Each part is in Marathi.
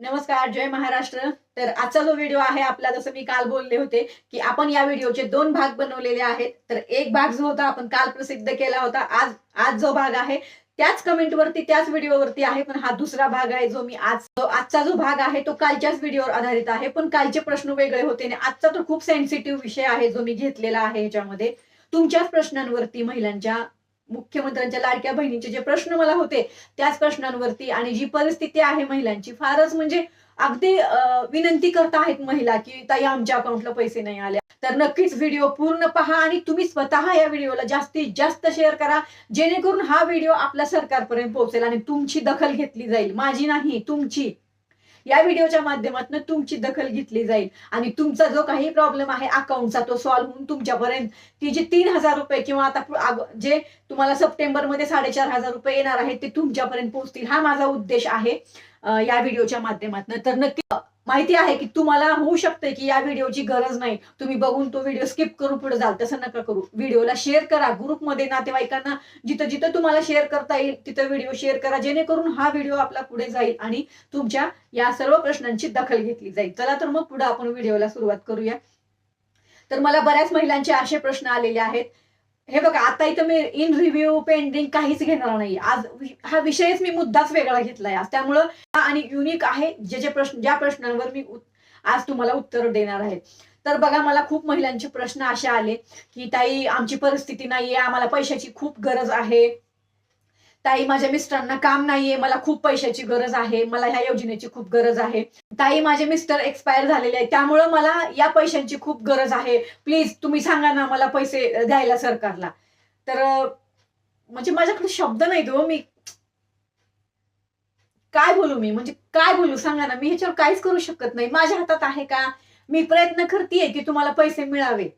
नमस्कार जय महाराष्ट्र. तर आजचा जो व्हिडिओ आहे आपला जसं मी काल बोलले होते की आपण या व्हिडिओचे दोन भाग बनवलेले आहेत. तर एक भाग जो होता आपण काल प्रसिद्ध केला होता आज आज जो भाग आहे त्याच कमेंटवरती त्याच व्हिडिओवरती आहे पण हा दुसरा भाग आहे जो मी आज आजचा जो भाग आहे तो कालच्याच व्हिडिओवर आधारित आहे. पण कालचे प्रश्न वेगळे होते आणि आजचा तर खूप सेन्सिटिव्ह विषय आहे जो मी घेतलेला आहे याच्यामध्ये. तुमच्याच प्रश्नांवरती महिलांच्या मुख्यमंत्र्यांच्या लाडक्या बहिणींचे जे प्रश्न मला होते त्याच प्रश्नांवरती आणि जी परिस्थिती आहे महिलांची फारच म्हणजे अगदी विनंती करत आहेत महिला की ताई आमच्या अकाउंटला पैसे नाही आले. तर नक्कीच व्हिडिओ पूर्ण पहा आणि तुम्ही स्वतः या व्हिडिओला जास्तीत जास्त शेअर करा जेणेकरून हा व्हिडिओ आपल्या सरकारपर्यंत पोहोचेल आणि तुमची दखल घेतली जाईल. माझी नाही तुमची. या व्हिडिओच्या माध्यमातून तुमची दखल घेतली जाईल. आणि तुमचा जो काही प्रॉब्लेम आहे अकाउंटचा तो सॉल्व्ह होऊन तुमच्यापर्यंत ती जी तीन हजार रुपये किंवा आता जे तुम्हाला सप्टेंबरमध्ये साडेचार हजार रुपये येणार आहेत ते तुमच्यापर्यंत पोहोचतील. हा माझा उद्देश आहे या व्हिडिओच्या माध्यमातून. तर नक्की माहिती आहे की तुम्हाला होऊ शकते की या व्हिडिओची गरज नाही. तुम्ही बघून तो व्हिडिओ स्किप करून पुढे जाल तसं नका करू. व्हिडिओला शेअर करा ग्रुपमध्ये नातेवाईकांना जिथं जिथं तुम्हाला शेअर करता येईल तिथं व्हिडिओ शेअर करा जेणेकरून हा व्हिडिओ आपला पुढे जाईल आणि तुमच्या या सर्व प्रश्नांची दखल घेतली जाईल. चला तर मग पुढे आपण व्हिडिओला सुरुवात करूया. तर मला बऱ्याच महिलांचे असे प्रश्न आलेले आहेत. हे बघा आता इथं मी इन रिव्ह्यू पेंडिंग काहीच घेणार नाही. आज हा विषयच मी मुद्दाच वेगळा घेतलाय. आज त्यामुळं हा आणि युनिक आहे जे जे प्रश्न ज्या प्रश्नांवर मी आज तुम्हाला उत्तर देणार आहे. तर बघा मला खूप महिलांचे प्रश्न असे आले की ताई आमची परिस्थिती नाहीये आम्हाला पैशाची खूप गरज आहे. ताई माझ्या मिस्टरांना काम नाहीये मला खूप पैशाची गरज आहे मला ह्या योजनेची खूप गरज आहे. ताई माझे मिस्टर एक्सपायर झालेले आहेत. त्यामुळं मला या पैशांची खूप गरज आहे. प्लीज तुम्ही सांगा ना मला पैसे द्यायला सरकारला. तर म्हणजे माझ्याकडे शब्द नाहीत हो मी. काय बोलू मी? म्हणजे काय बोलू? सांगा ना मी ह्याच्यावर काहीच करू शकत नाही. माझ्या हातात आहे का? मी प्रयत्न करतेय की तुम्हाला पैसे मिळावे.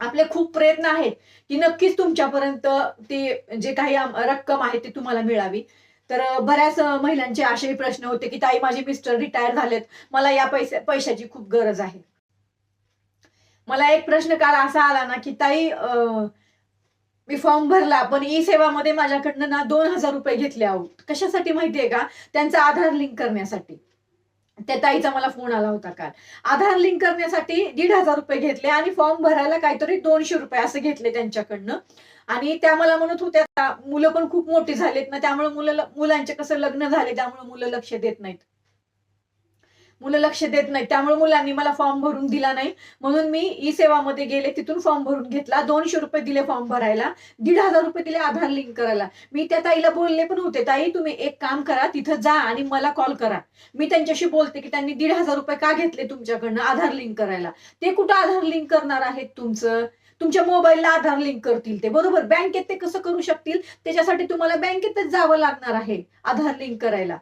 आपले खूप प्रयत्न आहेत की नक्कीच तुमच्यापर्यंत ते जे काही रक्कम आहे ती तुम्हाला मिळावी. तर बऱ्याच महिलांचे असेही प्रश्न होते की ताई माझे मिस्टर रिटायर झालेत. मला या पैसे पैशाची खूप गरज आहे. मला एक प्रश्न काल असा आला ना की ताई मी फॉर्म भरला पण ई सेवामध्ये माझ्याकडनं ना दोन हजार रुपये घेतले आहोत कशासाठी माहितीये का? त्यांचा आधार लिंक करण्यासाठी. त्या ताईचा मला फोन आला होता काल. आधार लिंक करण्यासाठी दीड हजार रुपये घेतले आणि फॉर्म भरायला काहीतरी दोनशे रुपये असे घेतले त्यांच्याकडनं. आणि त्या मला म्हणत होत्या मुलं पण खूप मोठी झालेत ना त्यामुळे मुलं मुलांचे कसं लग्न झाले त्यामुळे मुलं लक्ष देत नाहीत. मुलं लक्ष देत नाही त्यामुळे मुलांनी मला फॉर्म भरून दिला नाही. म्हणून मी ई सेवामध्ये गेले तिथून फॉर्म भरून घेतला. दोनशे रुपये दिले फॉर्म भरायला. दीड हजार रुपये दिले आधार लिंक करायला. मी त्या ताईला बोलले पण होते ताई तुम्ही एक काम करा तिथं जा आणि मला कॉल करा. मी त्यांच्याशी बोलते की त्यांनी दीड हजार रुपये का घेतले तुमच्याकडनं आधार लिंक करायला? ते कुठं आधार लिंक करणार आहेत तुमचं? तुमच्या मोबाईलला आधार लिंक करतील ते. बरोबर बँकेत ते कसं करू शकतील? त्याच्यासाठी तुम्हाला बँकेतच जावं लागणार आहे आधार लिंक करायला.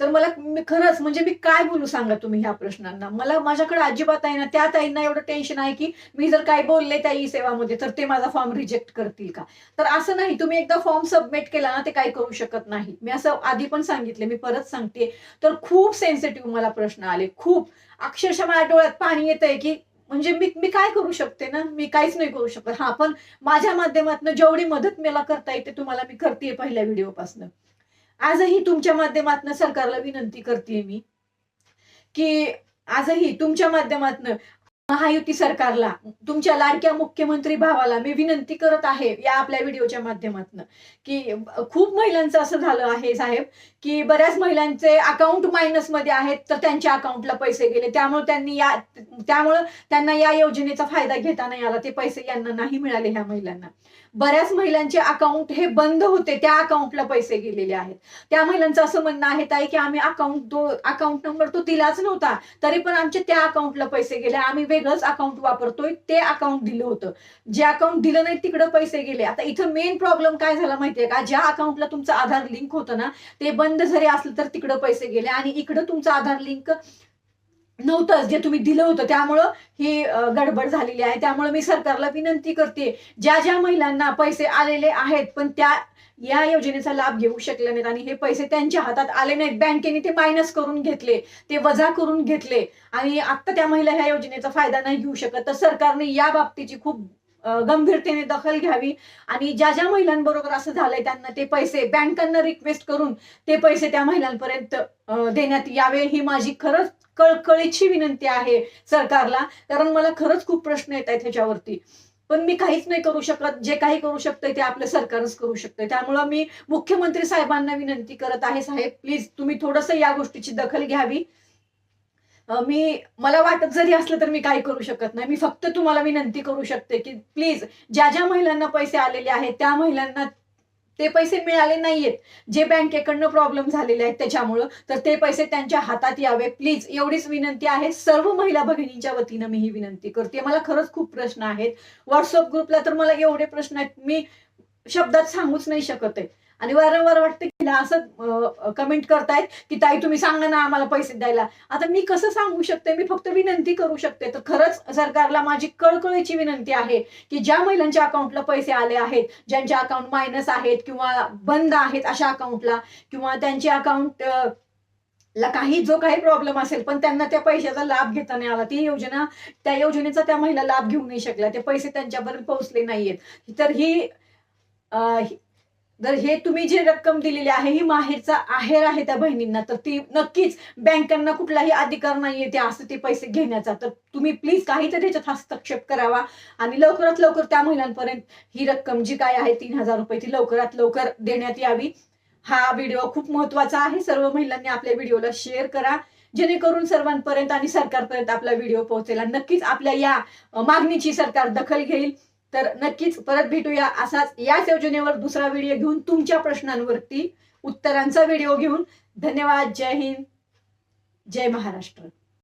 तर मला मी खरंच म्हणजे मी काय बोलू सांगा तुम्ही ह्या प्रश्नांना? मला माझ्याकडे अजिबात आहे ना त्या ताईंना एवढं टेन्शन आहे की मी जर काय बोलले त्या ई सेवामध्ये तर ते माझा फॉर्म रिजेक्ट करतील का? तर असं नाही तुम्ही एकदा फॉर्म सबमिट केला ना ते काही करू शकत नाही. मी असं आधी पण सांगितले मी परत सांगते तर खूप सेन्सिटिव्ह मला प्रश्न आले खूप. अक्षरशः माझ्या डोळ्यात पाणी येत आहे की म्हणजे मी मी काय करू शकते ना? मी काहीच नाही करू शकत. हा पण माझ्या माध्यमातून जेवढी मदत मला करता येते तुम्हाला मी करते पहिल्या व्हिडिओपासून आजही तुमच्या माध्यमातून सरकारला विनंती करते मी की आजही तुमच्या माध्यमातून महायुती सरकारला तुमच्या लाडक्या मुख्यमंत्री भावाला मी विनंती करत आहे या आपल्या व्हिडिओच्या माध्यमातून की खूप महिलांचं असं झालं आहे साहेब की बऱ्याच महिलांचे अकाउंट मायनसमध्ये आहेत तर त्यांच्या अकाउंटला पैसे गेले. त्यामुळे त्यांनी या त्यामुळं त्यांना या योजनेचा फायदा घेता नाही आला ते पैसे यांना नाही मिळाले ह्या महिलांना. बऱ्याच महिलांचे अकाउंट हे बंद होते त्या अकाउंटला पैसे गेलेले आहेत. त्या महिलांचं असं म्हणणं आहे ताई की आम्ही अकाउंट तो अकाउंट नंबर तो दिलाच नव्हता तरी पण आमचे त्या अकाउंटला पैसे गेले. आम्ही वेगळंच अकाउंट वापरतोय ते अकाउंट दिलं होतं. जे अकाउंट दिलं नाही तिकडे पैसे गेले. आता इथं मेन प्रॉब्लेम काय झाला माहितीये का? ज्या अकाउंटला तुमचं आधार लिंक होतं ना ते बंद जरी असलं तर तिकडं पैसे गेले. आणि इकडं तुमचं आधार लिंक नव्हतंच जे तुम्ही दिलं होतं त्यामुळं ही गडबड झालेली आहे. त्यामुळे मी सरकारला विनंती करते ज्या ज्या महिलांना पैसे आलेले आहेत पण त्या या योजनेचा लाभ घेऊ शकले नाहीत. आणि हे पैसे त्यांच्या हातात आले नाहीत. बँकेने ते मायनस करून घेतले ते वजा करून घेतले. आणि आता त्या महिला ह्या योजनेचा फायदा नाही घेऊ शकत तर सरकारने या बाबतीची खूप गंभीरतेने दखल घ्यावी. आणि ज्या ज्या महिलांबरोबर असं झालंय त्यांना ते पैसे बँकांना रिक्वेस्ट करून ते पैसे त्या महिलांपर्यंत देण्यात यावे ही माझी खरंच कळकळीची विनंती आहे सरकारला. कारण मला खरंच खूप प्रश्न येत आहेत ह्याच्यावरती. पण मी काहीच नाही करू शकत. जे काही करू शकतंय ते आपलं सरकारच करू शकतंय. त्यामुळं मी मुख्यमंत्री साहेबांना विनंती करत आहे साहेब प्लीज तुम्ही थोडंसं या गोष्टीची दखल घ्यावी. मी मला वाटत जरी असलं तर मी काही करू शकत नाही. मी फक्त तुम्हाला विनंती करू शकते की प्लीज ज्या ज्या महिलांना पैसे आलेले आहेत त्या महिलांना ते पैसे मिळाले नाहीयेत. जे बँकेकडनं प्रॉब्लेम झालेले आहेत त्याच्यामुळं तर ते पैसे त्यांच्या हातात यावे. प्लीज एवढीच विनंती आहे. सर्व महिला भगिनींच्या वतीनं मी ही विनंती करते. मला खरंच खूप प्रश्न आहेत. व्हॉट्सअप ग्रुपला तर मला एवढे प्रश्न आहेत. मी शब्दात सांगूच नाही शकत आहे. आणि वारंवार वाटतं की असं कमेंट करतायत की ताई तुम्ही सांगा ना आम्हाला पैसे द्यायला. आता मी कसं सांगू शकते? मी फक्त विनंती करू शकते. तर खरंच सरकारला माझी कळकळीची विनंती आहे की ज्या महिलांच्या अकाउंटला पैसे आले आहेत ज्यांच्या अकाउंट मायनस आहेत किंवा बंद आहेत अशा अकाउंटला किंवा त्यांचे अकाउंट ला काही जो काही प्रॉब्लेम असेल पण त्यांना त्या पैशाचा लाभ घेता नाही आला. ती योजना त्या योजनेचा त्या महिला लाभ घेऊ नाही शकल्या. ते पैसे त्यांच्यापर्यंत पोहोचले नाहीयेत. तर ही तर जर हे तुम्ही जी रक्कम दिलेली आहे ही माहेरचा आहेर आहे त्या बहिणींना तर ती नक्कीच बँकांना कुठलाही अधिकार नाहीये ते असं ते पैसे घेण्याचा. तर तुम्ही प्लीज काहीतरी त्याच्यात हस्तक्षेप करावा आणि लवकरात लवकर त्या महिलांपर्यंत ही रक्कम जी काय आहे तीन हजार रुपये ती लवकरात लवकर देण्यात यावी. हा व्हिडिओ खूप महत्त्वाचा आहे. सर्व महिलांनी आपल्या व्हिडिओला शेअर करा. जेणेकरून सर्वांपर्यंत आणि सरकारपर्यंत आपला व्हिडिओ पोहोचेल नक्कीच आपल्या या मागणीची सरकार दखल घेईल. तर नक्कीच परत भेटूया असाच याच योजनेवर दुसरा व्हिडिओ घेऊन तुमच्या प्रश्नांवरती उत्तरांचा व्हिडिओ घेऊन. धन्यवाद. जय हिंद. जय महाराष्ट्र.